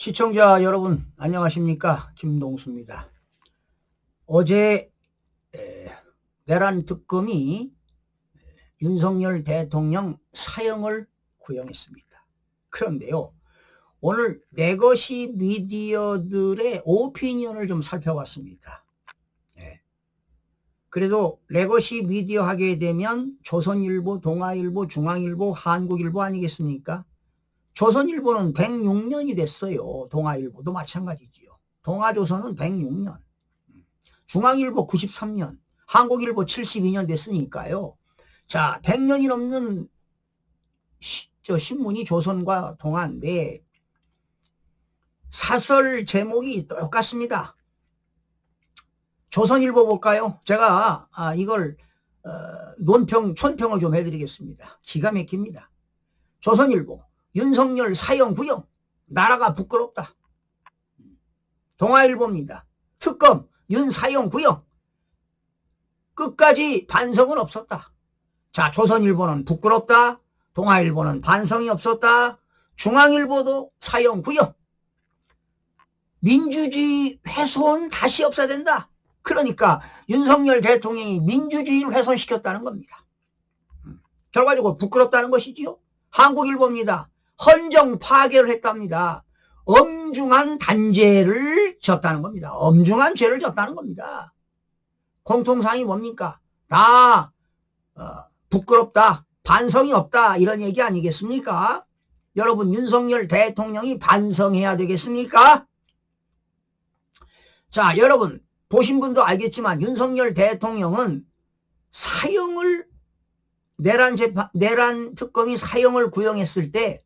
시청자 여러분 안녕하십니까 김동수입니다. 어제 에, 내란 특검이 윤석열 대통령 사형을 구형했습니다. 그런데요 오늘 내 것이 미디어들의 오피니언을 좀 살펴봤습니다. 예. 그래도 레거시 미디어 하게 되면 조선일보, 동아일보, 중앙일보, 한국일보 아니겠습니까? 조선일보는 106년이 됐어요. 동아일보도 마찬가지지요. 동아조선은 106년. 중앙일보 93년. 한국일보 72년 됐으니까요. 자, 100년이 넘는 시, 저 신문이 조선과 동아인데 사설 제목이 똑같습니다. 조선일보 볼까요? 제가 아, 이걸 어, 논평, 촌평을 좀 해드리겠습니다. 기가 막힙니다. 조선일보 윤석열 사형 구형 나라가 부끄럽다. 동아일보입니다. 특검 윤 사형 구형 끝까지 반성은 없었다. 자 조선일보는 부끄럽다. 동아일보는 반성이 없었다. 중앙일보도 사형 구형 민주주의 훼손 다시 없어야 된다. 그러니까 윤석열 대통령이 민주주의를 훼손시켰다는 겁니다. 결과적으로 부끄럽다는 것이지요. 한국일보입니다. 헌정 파괴를 했답니다. 엄중한 단죄를 졌다는 겁니다. 엄중한 죄를 졌다는 겁니다. 공통상이 뭡니까? 다 어, 부끄럽다, 반성이 없다 이런 얘기 아니겠습니까? 여러분 윤석열 대통령이 반성해야 되겠습니까? 자 여러분 보신 분도 알겠지만 윤석열 대통령은 사형을 내란 재판, 내란 특검이 사형을 구형했을 때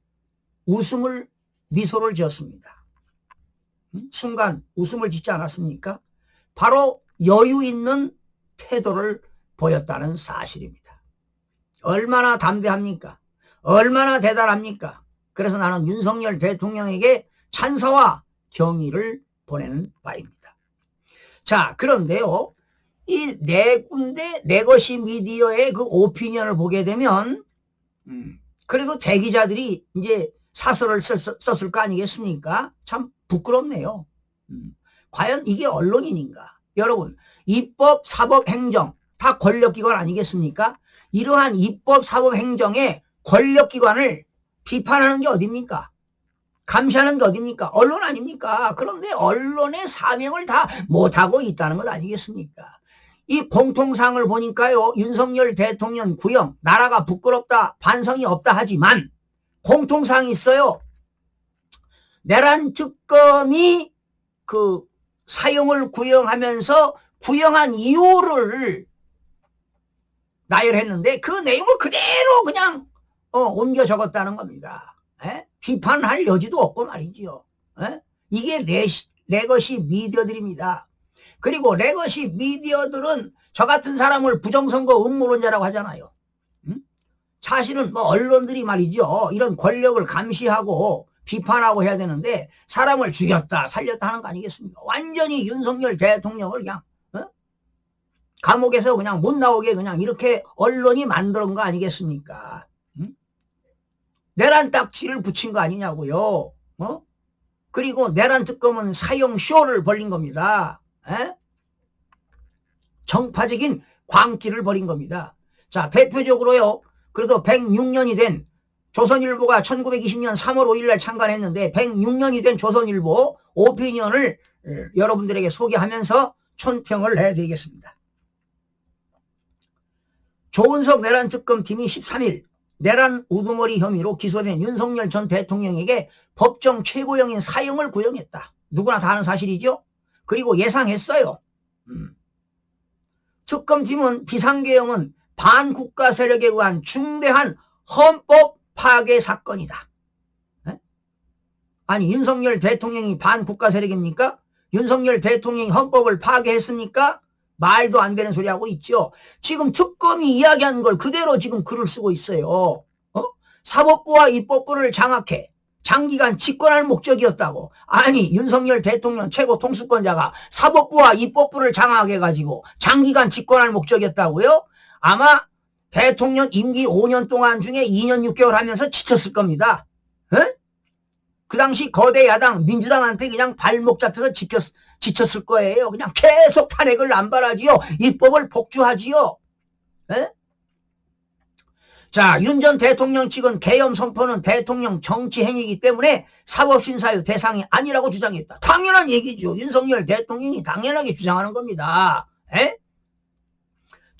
웃음을 미소를 지었습니다. 순간 웃음을 짓지 않았습니까? 바로 여유 있는 태도를 보였다는 사실입니다. 얼마나 담대합니까? 얼마나 대단합니까? 그래서 나는 윤석열 대통령에게 찬사와 경의를 보내는 바입니다. 자, 그런데요. 이 네 군데 네 것이 미디어의 그 오피니언을 보게 되면 음, 그래도 대기자들이 이제 사설을 썼, 을거 아니겠습니까? 참 부끄럽네요. 음, 과연 이게 언론인인가? 여러분 입법, 사법, 행정 다 권력기관 아니겠습니까? 이러한 입법, 사법, 행정의 권력기관을 비판하는 게 어딥니까? 감시하는 게 어딥니까? 언론 아닙니까? 그런데 언론의 사명을 다 못하고 있다는 것 아니겠습니까? 이 공통상을 보니까요, 윤석열 대통령 구형, 나라가 부끄럽다, 반성이 없다 하지만, 공통상이 있어요. 내란 특검이 그 사용을 구형하면서 구형한 이유를 나열했는데 그 내용을 그대로 그냥 어, 옮겨 적었다는 겁니다. 에? 비판할 여지도 없고 말이지요. 에? 이게 레, 레거시 미디어들입니다. 그리고 레거시 미디어들은 저 같은 사람을 부정선거 음모론자라고 하잖아요. 음? 사실은 뭐 언론들이 말이죠. 이런 권력을 감시하고 비판하고 해야 되는데 사람을 죽였다 살렸다 하는 거 아니겠습니까? 완전히 윤석열 대통령을 그냥 어? 감옥에서 그냥 못 나오게 그냥 이렇게 언론이 만드는 거 아니겠습니까? 음? 내란 딱지를 붙인 거 아니냐고요. 어? 그리고 내란 특검은 사형 쇼를 벌린 겁니다. 에? 정파적인 광기를 벌인 겁니다. 자, 대표적으로요. 그래도 106년이 된 조선일보가 1920년 3월 5일 날 창간했는데 106년이 된 조선일보 오피니언을 어, 여러분들에게 소개하면서 촌평을 해드리겠습니다. 조은석 내란 특검팀이 13일 내란 우두머리 혐의로 기소된 윤석열 전 대통령에게 법정 최고형인 사형을 구형했다. 누구나 다 아는 사실이죠. 그리고 예상했어요. 음. 특검팀은 비상계엄은 반국가 세력에 의한 중대한 헌법 파괴 사건이다. 에? 아니 윤석열 대통령이 반국가 세력입니까? 윤석열 대통령이 헌법을 파괴했습니까? 말도 안 되는 소리 하고 있죠. 지금 특검이 이야기한 걸 그대로 지금 글을 쓰고 있어요. 어? 사법부와 입법부를 장악해 장기간 집권할 목적이었다고. 아니 윤석열 대통령 최고 통수권자가 사법부와 입법부를 장악해가지고 장기간 집권할 목적이었다고요? 아마 대통령 임기 5년 동안 중에 2년 6개월 하면서 지쳤을 겁니다. 에? 그 당시 거대 야당 민주당한테 그냥 발목 잡혀서 지켰, 지쳤을 거예요. 그냥 계속 탄핵을 남발하지요. 입법을 복주하지요. 에? 자, 윤 전 대통령 측은 계엄 선포는 대통령 정치 행위이기 때문에 사법심사의 대상이 아니라고 주장했다. 당연한 얘기죠. 윤석열 대통령이 당연하게 주장하는 겁니다. 에?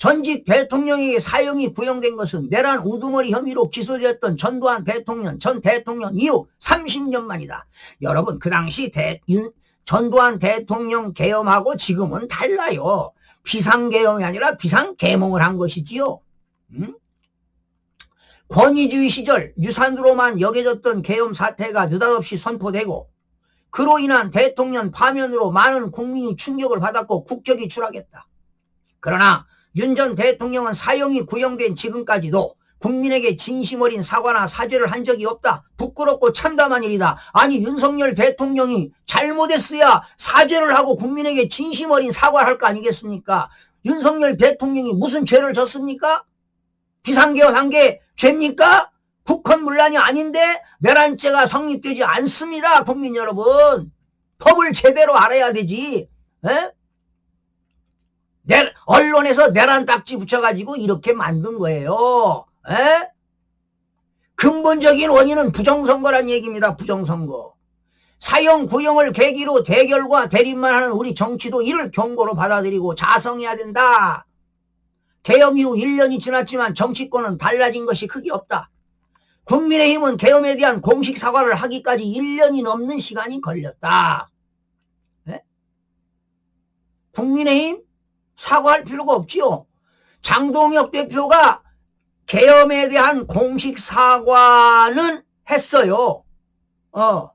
전직 대통령에게 사형이 구형된 것은 내란 우두머리 혐의로 기소되었던 전두환 대통령, 전 대통령 이후 30년 만이다. 여러분, 그 당시 대, 윤, 전두환 대통령 계엄하고 지금은 달라요. 비상계엄이 아니라 비상계몽을 한 것이지요. 음? 권위주의 시절 유산으로만 여겨졌던 계엄 사태가 느닷없이 선포되고 그로 인한 대통령 파면으로 많은 국민이 충격을 받았고 국격이 추락했다. 그러나 윤 전 대통령은 사형이 구형된 지금까지도 국민에게 진심 어린 사과나 사죄를 한 적이 없다. 부끄럽고 참담한 일이다. 아니 윤석열 대통령이 잘못했어야 사죄를 하고 국민에게 진심 어린 사과를 할 거 아니겠습니까? 윤석열 대통령이 무슨 죄를 졌습니까? 비상계엄 한게 죄입니까? 국헌 문란이 아닌데 내란죄가 성립되지 않습니다. 국민 여러분. 법을 제대로 알아야 되지. 에? 내, 언론에서 내란 딱지 붙여가지고 이렇게 만든 거예요. 에? 근본적인 원인은 부정선거란 얘기입니다. 부정선거. 사형 구형을 계기로 대결과 대립만 하는 우리 정치도 이를 경고로 받아들이고 자성해야 된다. 계엄 이후 1년이 지났지만 정치권은 달라진 것이 크게 없다. 국민의힘은 계엄에 대한 공식 사과를 하기까지 1년이 넘는 시간이 걸렸다. 네? 국민의힘 사과할 필요가 없지요. 장동혁 대표가 계엄에 대한 공식 사과는 했어요. 어.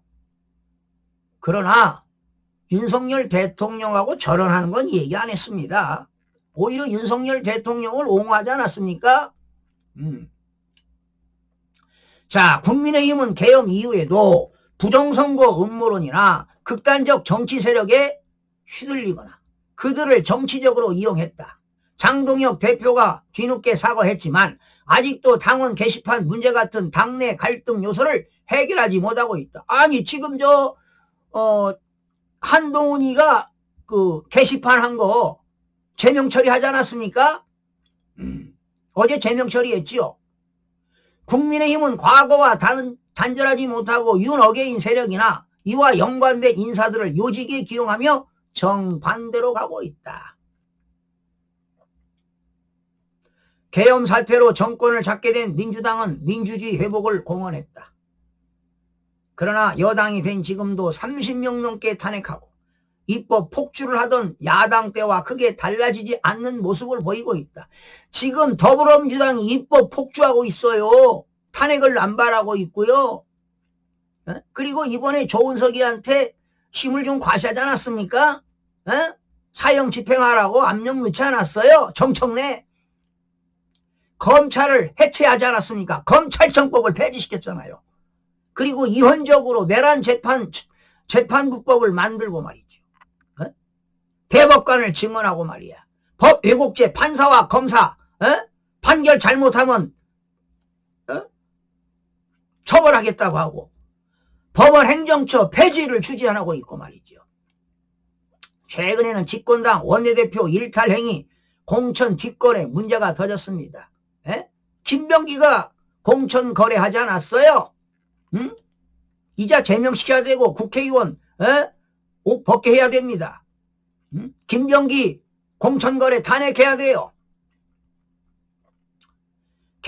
그러나 윤석열 대통령하고 절연하는 건 얘기 안 했습니다. 오히려 윤석열 대통령을 옹호하지 않았습니까? 음. 자, 국민의힘은 계엄 이후에도 부정선거 음모론이나 극단적 정치 세력에 휘둘리거나 그들을 정치적으로 이용했다. 장동혁 대표가 뒤늦게 사과했지만 아직도 당원 게시판 문제 같은 당내 갈등 요소를 해결하지 못하고 있다. 아니 지금 저 어, 한동훈이가 그 게시판 한 거 제명 처리하지 않았습니까? 음, 어제 제명 처리했지요. 국민의힘은 과거와 단, 단절하지 못하고 윤어게인 세력이나 이와 연관된 인사들을 요직에 기용하며 정반대로 가고 있다. 계엄 사태로 정권을 잡게 된 민주당은 민주주의 회복을 공언했다. 그러나 여당이 된 지금도 30명 넘게 탄핵하고 입법 폭주를 하던 야당 때와 크게 달라지지 않는 모습을 보이고 있다. 지금 더불어민주당이 입법 폭주하고 있어요. 탄핵을 남발하고 있고요. 에? 그리고 이번에 조은석이한테 힘을 좀 과시하지 않았습니까? 에? 사형 집행하라고 압력 넣지 않았어요? 정청래. 검찰을 해체하지 않았습니까? 검찰청법을 폐지시켰잖아요. 그리고 이혼적으로 내란 재판, 재판부법을 만들고 말이죠. 대법관을 증언하고 말이야. 법 왜곡죄 판사와 검사 어? 판결 잘못하면 어? 처벌하겠다고 하고 법원 행정처 폐지를 추진하고 있고 말이죠. 최근에는 집권당 원내대표 일탈 행위 공천 뒷거래 문제가 터졌습니다. 에? 김병기가 공천 거래하지 않았어요? 응? 이자 제명시켜야 되고 국회의원 에? 옷 벗게 해야 됩니다. 응? 김병기 공천 거래 탄핵해야 돼요.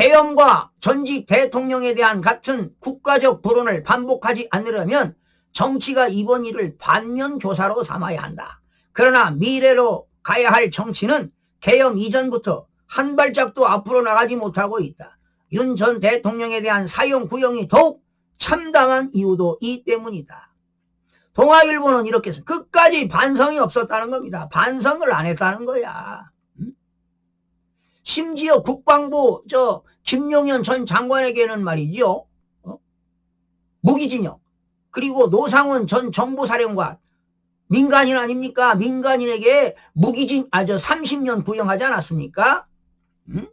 계엄과 전직 대통령에 대한 같은 국가적 불언을 반복하지 않으려면 정치가 이번 일을 반면 교사로 삼아야 한다. 그러나 미래로 가야 할 정치는 계엄 이전부터 한 발짝도 앞으로 나가지 못하고 있다. 윤 전 대통령에 대한 사형 구형이 더욱 참담한 이유도 이 때문이다. 동아일보는 이렇게 해서 끝까지 반성이 없었다는 겁니다. 반성을 안 했다는 거야. 심지어 국방부 저 김용현 전 장관에게는 말이죠. 어? 무기징역 그리고 노상원 전 정보사령관 민간인 아닙니까? 민간인에게 무기징 아저 30년 구형하지 않았습니까? 음?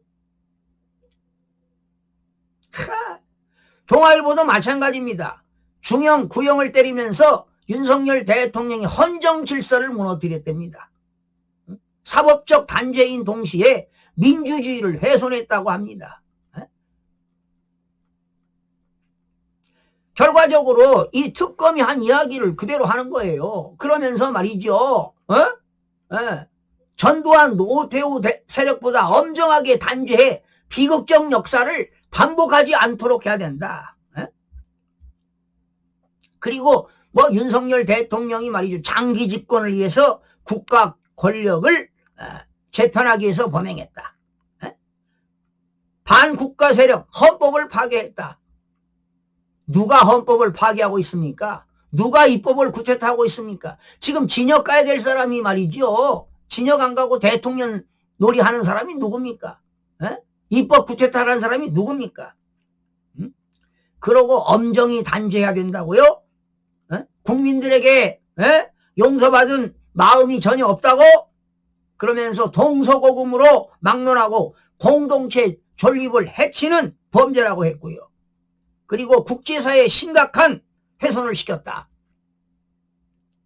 동아일보도 마찬가지입니다. 중형 구형을 때리면서 윤석열 대통령이 헌정 질서를 무너뜨렸답니다. 사법적 단죄인 동시에 민주주의를 훼손했다고 합니다. 결과적으로 이 특검이 한 이야기를 그대로 하는 거예요. 그러면서 말이죠. 어? 예. 전두환 노태우 세력보다 엄정하게 단죄해 비극적 역사를 반복하지 않도록 해야 된다. 예? 그리고 뭐 윤석열 대통령이 말이죠. 장기 집권을 위해서 국가 권력을 어, 재편하기 위해서 범행했다. 예? 반국가 세력 헌법을 파괴했다. 누가 헌법을 파괴하고 있습니까? 누가 입법을 구체화하고 있습니까? 지금 진역 가야 될 사람이 말이죠. 진역 안 가고 대통령 놀이하는 사람이 누굽니까? 에? 입법 구체화하는 사람이 누굽니까? 응? 그러고 엄정히 단죄해야 된다고요? 에? 국민들에게 에? 용서받은 마음이 전혀 없다고? 그러면서 동서고금으로 막론하고 공동체 존립을 해치는 범죄라고 했고요. 그리고 국제사회에 심각한 훼손을 시켰다.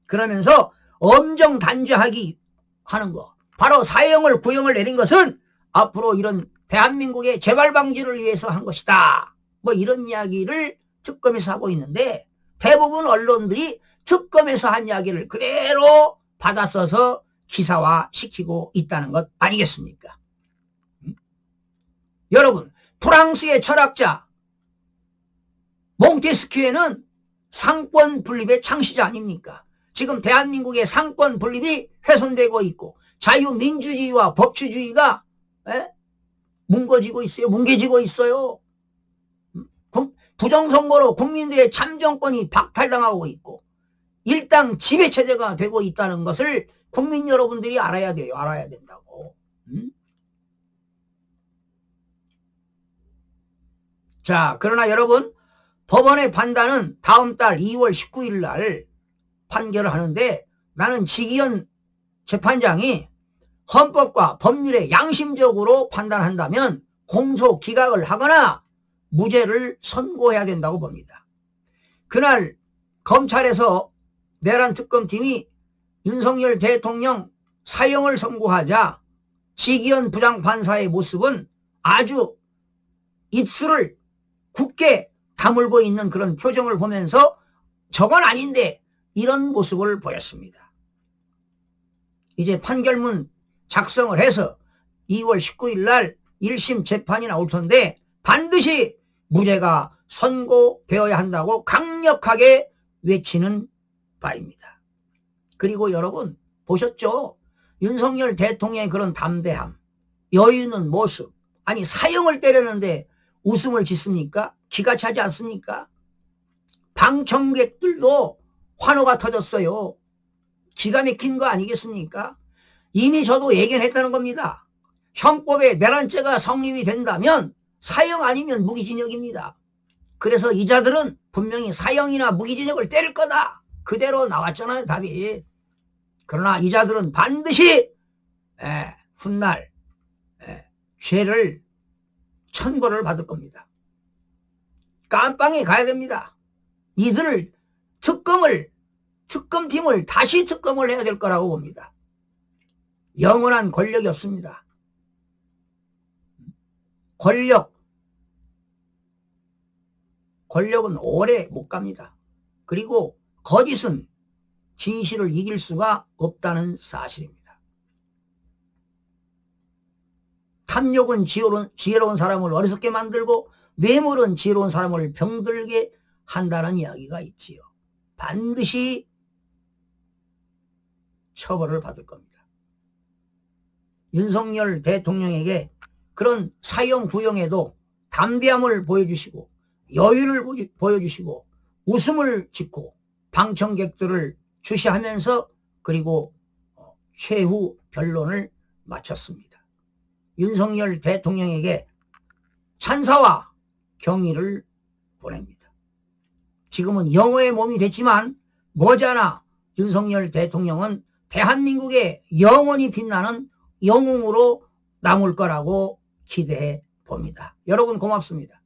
그러면서 엄정 단죄하기 하는 거. 바로 사형을 구형을 내린 것은 앞으로 이런 대한민국의 재발 방지를 위해서 한 것이다. 뭐 이런 이야기를 특검에서 하고 있는데 대부분 언론들이 특검에서 한 이야기를 그대로 받아 써서 기사화 시키고 있다는 것 아니겠습니까? 음? 여러분, 프랑스의 철학자 몽테스큐에는 상권 분립의 창시자 아닙니까? 지금 대한민국의 상권 분립이 훼손되고 있고 자유민주주의와 법치주의가 에? 예? 뭉거지고 있어요. 뭉개지고 있어요. 부정선거로 국민들의 참정권이 박탈당하고 있고 일당 지배체제가 되고 있다는 것을 국민 여러분들이 알아야 돼요. 알아야 된다고. 음? 자, 그러나 여러분 법원의 판단은 다음 달 2월 19일 날 판결을 하는데 나는 지기현 재판장이 헌법과 법률에 양심적으로 판단한다면 공소 기각을 하거나 무죄를 선고해야 된다고 봅니다. 그날 검찰에서 내란 특검팀이 윤석열 대통령 사형을 선고하자 지기현 부장판사의 모습은 아주 입술을 굳게 다물고 있는 그런 표정을 보면서 저건 아닌데 이런 모습을 보였습니다. 이제 판결문 작성을 해서 2월 19일 날 1심 재판이 나올 텐데 반드시 무죄가 선고되어야 한다고 강력하게 외치는 바입니다. 그리고 여러분 보셨죠? 윤석열 대통령의 그런 담대함, 여유 있는 모습, 아니 사형을 때렸는데 웃음을 짓습니까? 기가 차지 않습니까? 방청객들도 환호가 터졌어요. 기가 막힌 거 아니겠습니까? 이미 저도 예견 했다는 겁니다. 형법에 내란죄가 성립이 된다면 사형 아니면 무기징역입니다. 그래서 이자들은 분명히 사형이나 무기징역을 때릴 거다. 그대로 나왔잖아요, 답이. 그러나 이 자들은 반드시 에, 훗날 에, 죄를 천벌을 받을 겁니다. 깜빵에 가야 됩니다. 이들을 특검을 특검팀을 다시 특검을 해야 될 거라고 봅니다. 영원한 권력이 없습니다. 권력 권력은 오래 못 갑니다. 그리고 거짓은 진실을 이길 수가 없다는 사실입니다. 탐욕은 지혜로운, 지혜로운 사람을 어리석게 만들고 뇌물은 지혜로운 사람을 병들게 한다는 이야기가 있지요. 반드시 처벌을 받을 겁니다. 윤석열 대통령에게 그런 사형 구형에도 담대함을 보여주시고 여유를 보여주시고 웃음을 짓고 방청객들을 주시하면서 그리고 어, 최후 변론을 마쳤습니다. 윤석열 대통령에게 찬사와 경의를 보냅니다. 지금은 영어의 몸이 됐지만 머지않아 윤석열 대통령은 대한민국의 영원히 빛나는 영웅으로 남을 거라고 기대해 봅니다. 여러분 고맙습니다.